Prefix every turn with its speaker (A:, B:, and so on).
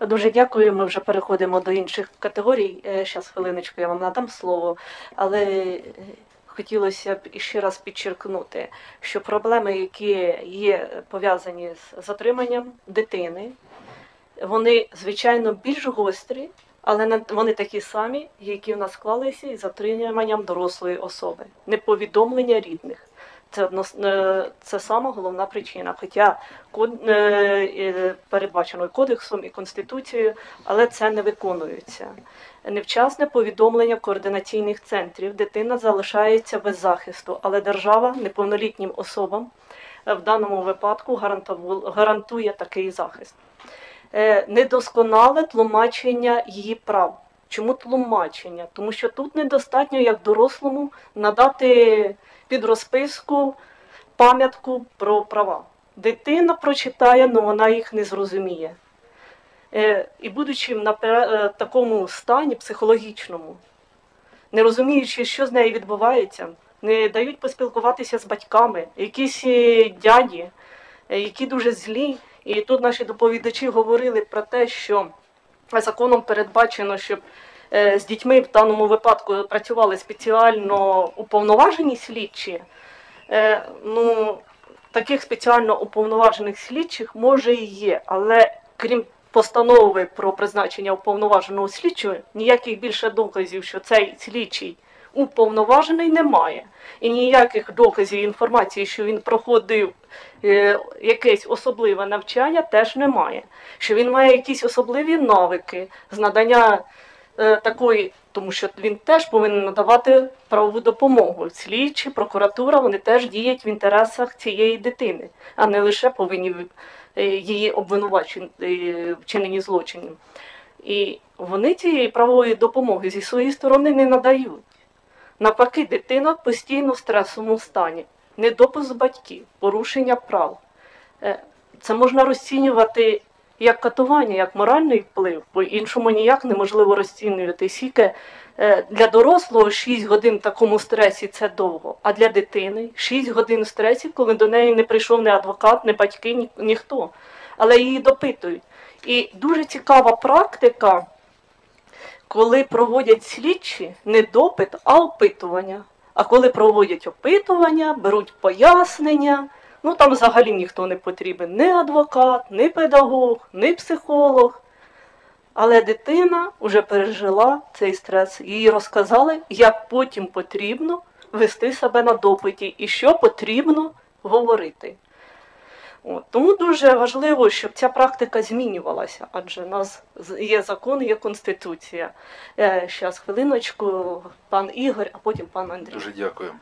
A: Дуже дякую. Ми вже переходимо до інших категорій. Зараз хвилиночку я вам надам слово, але е, хотілося б іще раз підчеркнути, що проблеми, які є пов'язані з затриманням дитини, вони звичайно більш гострі, але вони такі самі, які в нас склалися із затриманням дорослої особи, неповідомлення рідних. Це однос- е, це сама головна причина. Хоча код е, е, передбачено кодексом і конституцією, але це не виконується. Невчасне повідомлення координаційних центрів. Дитина залишається без захисту, але держава неповнолітнім особам в даному випадку гарантує такий захист. Недосконале тлумачення її прав. Чому тлумачення? Тому що тут недостатньо як дорослому надати під розписку пам'ятку про права. Дитина прочитає, але вона їх не зрозуміє. Е, І будучи в е, такому стані психологічному, не розуміючи, що з нею відбувається, не дають поспілкуватися з батьками, якісь е, дяді, які дуже злі. І тут наші доповідачі говорили про те, що законом передбачено, щоб з дітьми в даному випадку працювали спеціально уповноважені слідчі. Е, Ну, таких спеціально уповноважених слідчих може і є, але крім постанови про призначення уповноваженого слідчого, ніяких більше доказів, що цей слідчий уповноважений, немає. І ніяких доказів інформації, що він проходив е, якесь особливе навчання, теж немає. Що він має якісь особливі навики з надання е, такої, тому що він теж повинен надавати правову допомогу. Слідчі, прокуратура, вони теж діють в інтересах цієї дитини, а не лише повинні е, її обвинувачувати е, в злочинів. І вони цієї правової допомоги зі своєї сторони не надають. Навпаки, дитина постійно в стресовому стані, недопуск батьків, порушення прав. Е, Це можна розцінювати як катування, як моральний вплив, бо іншому ніяк неможливо розцінювати. Скільки е, для дорослого 6 годин в такому стресі це довго, а для дитини 6 годин в стресі, коли до неї не прийшов ні адвокат, ні батьки, ні, ніхто. Але її допитують. І дуже цікава практика, коли проводять слідчі не допит, а опитування. А коли проводять опитування, беруть пояснення, ну там взагалі ніхто не потрібен, ні адвокат, ні педагог, ні психолог. Але дитина вже пережила цей стрес. Їй розказали, як потім потрібно вести себе на допиті і що потрібно говорити. От, тому дуже важливо, щоб ця практика змінювалася, адже у нас є закон, є конституція. Зараз хвилиночку, пан Ігор, а потім пан Андрій.
B: Дуже дякую.